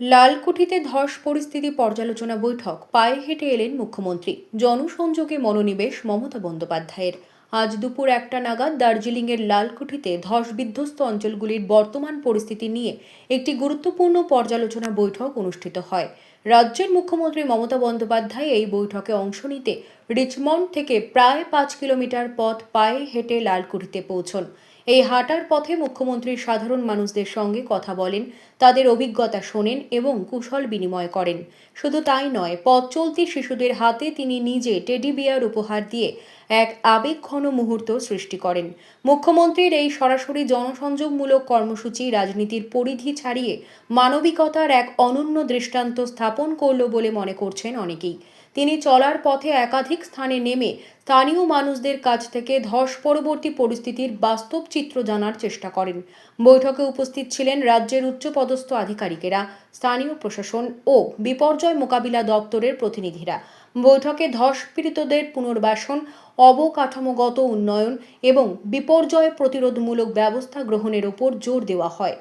লালকুঠিতে ধস পরিস্থিতি পর্যালোচনা বৈঠক, পায়ে হেঁটে এলেন মুখ্যমন্ত্রী। জনসংযোগে মনোনিবেশ মমতা বন্দ্যোপাধ্যায়ের। আজ দুপুর একটা নাগাদ দার্জিলিংয়ের লালকুঠিতে ধস বিধ্বস্ত অঞ্চলগুলির বর্তমান পরিস্থিতি নিয়ে একটি গুরুত্বপূর্ণ পর্যালোচনা বৈঠক অনুষ্ঠিত হয়। রাজ্যের মুখ্যমন্ত্রী মমতা বন্দ্যোপাধ্যায় এই বৈঠকে অংশ নিতে রিচমন্ড থেকে প্রায় পাঁচ কিলোমিটার পথ পায়ে হেঁটে লালকুঠিতে পৌঁছন। এই হাঁটার পথে মুখ্যমন্ত্রী সাধারণ মানুষদের সঙ্গে কথা বলেন, তাদের অভিজ্ঞতা শোনেন এবং কুশল বিনিময় করেন। শুধু তাই নয়, পথ চলতি শিশুদের হাতে তিনি নিজে টেডি বিয়ার উপহার দিয়ে এক আবেগঘন মুহূর্ত সৃষ্টি করেন। মুখ্যমন্ত্রীর এই সরাসরি জনসংযোগমূলক কর্মসূচি রাজনীতির পরিধি ছাড়িয়ে মানবিকতার এক অনন্য দৃষ্টান্ত স্থাপন করল বলে মনে করছেন অনেকেই। তিনি চলার পথে একাধিক স্থানে নেমে স্থানীয় মানুষদের কাছ থেকে ধস পরবর্তী পরিস্থিতির বাস্তব চিত্র জানার চেষ্টা করেন। বৈঠকে উপস্থিত ছিলেন রাজ্যের উচ্চপদস্থ আধিকারিকেরা, স্থানীয় প্রশাসন ও বিপর্যয় মোকাবিলা দপ্তরের প্রতিনিধিরা। বৈঠকে ধস পীড়িতদের পুনর্বাসন, অবকাঠামোগত উন্নয়ন এবং বিপর্যয় প্রতিরোধমূলক ব্যবস্থা গ্রহণের ওপর জোর দেওয়া হয়।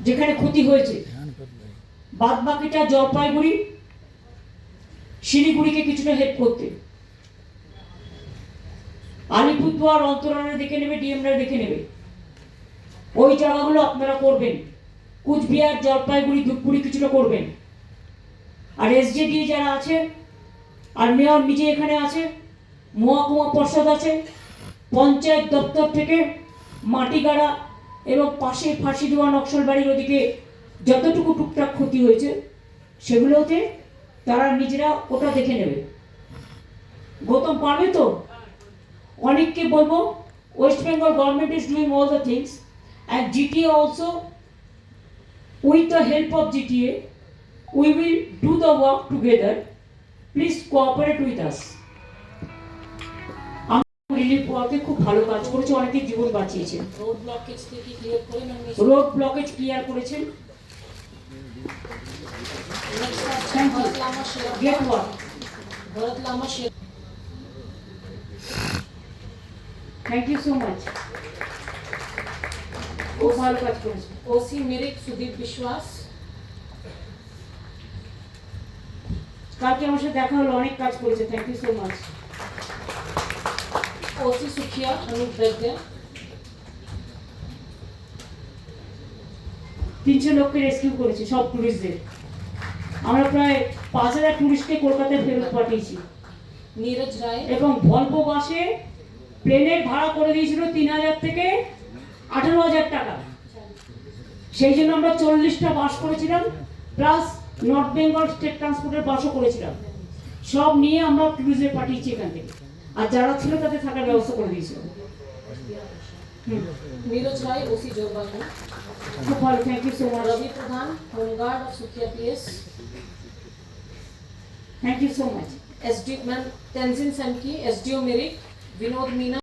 যেখানে ক্ষতি হয়েছে। বাদ বাকিটা জলপাইগুড়ি শিলিগুড়িকে কিছুটা হেল্প করতে। আলিপুরদুয়ার অন্তরানে দেখে নেবে ডিএমরা দেখে নেবে। ওই জায়গাগুলো আপনারা করবেন। কুচবিহার, জলপাইগুড়ি, ধূপগুড়ি কিছুটা করবেন। আর এসজেডি যারা আছে, আর মেয়র নিজে এখানে আছে, মহকুমা পর্ষদ আছে, পঞ্চায়েত দপ্তর থেকে মাটিগাড়া এবং পাশে ফাঁসি দেওয়া নকশালবাড়ির ওদিকে যতটুকু টুকটাক ক্ষতি হয়েছে, সেগুলোতে তারা নিজেরা ওটা দেখে নেবে। গৌতম পারবে তো? অনেককে বলব West Bengal government is doing all the things and GTA also with the help of GTA we will do the work together please cooperate with us relief ওয়ার্কে খুব ভালো কাজ করেছে অনেকের জীবন বাঁচিয়েছে রোড ব্লকেজ ক্লিয়ার করে রোড ব্লকেজ ক্লিয়ার করেছেন। Thank you. Bharat Lama share great work Bharat Lama share thank you so much খুব ভালো কাজ করেছে ওসি মিরিক সুদীপ বিশ্বাস কালকে আমার সাথে দেখা হলো অনেক কাজ করেছে thank you so much OC Sukhiya Anup Baidya তিনশো লোককে রেস্কিউ করেছি সব টুরিস্টদের আমরা প্রায় পাঁচ হাজার টুরিস্টকে কলকাতায় ফেরত পাঠিয়েছি। নীরজ রায়? এবং ভলভো বাসে প্লেনের ভাড়া করে দিয়েছিল তিন হাজার থেকে আঠারো হাজার টাকা। সেই জন্য আমরা চল্লিশটা বাস করেছিলাম প্লাস নর্থ বেঙ্গল স্টেট ট্রান্সপোর্টের বাসও করেছিলাম। সব নিয়ে আমরা ট্যুরিজে পাঠিয়েছি এখান থেকে। আর যারা ছিল তাদের থাকার ব্যবস্থা করে দিয়েছিলাম नीरज भाई ओसी जोगबा को thank you so much Ravi Pradhan home guard of Sukhia PS. Thank you so much SD ma'am Tenzin Sanki SDO Mirik Vinod Meena.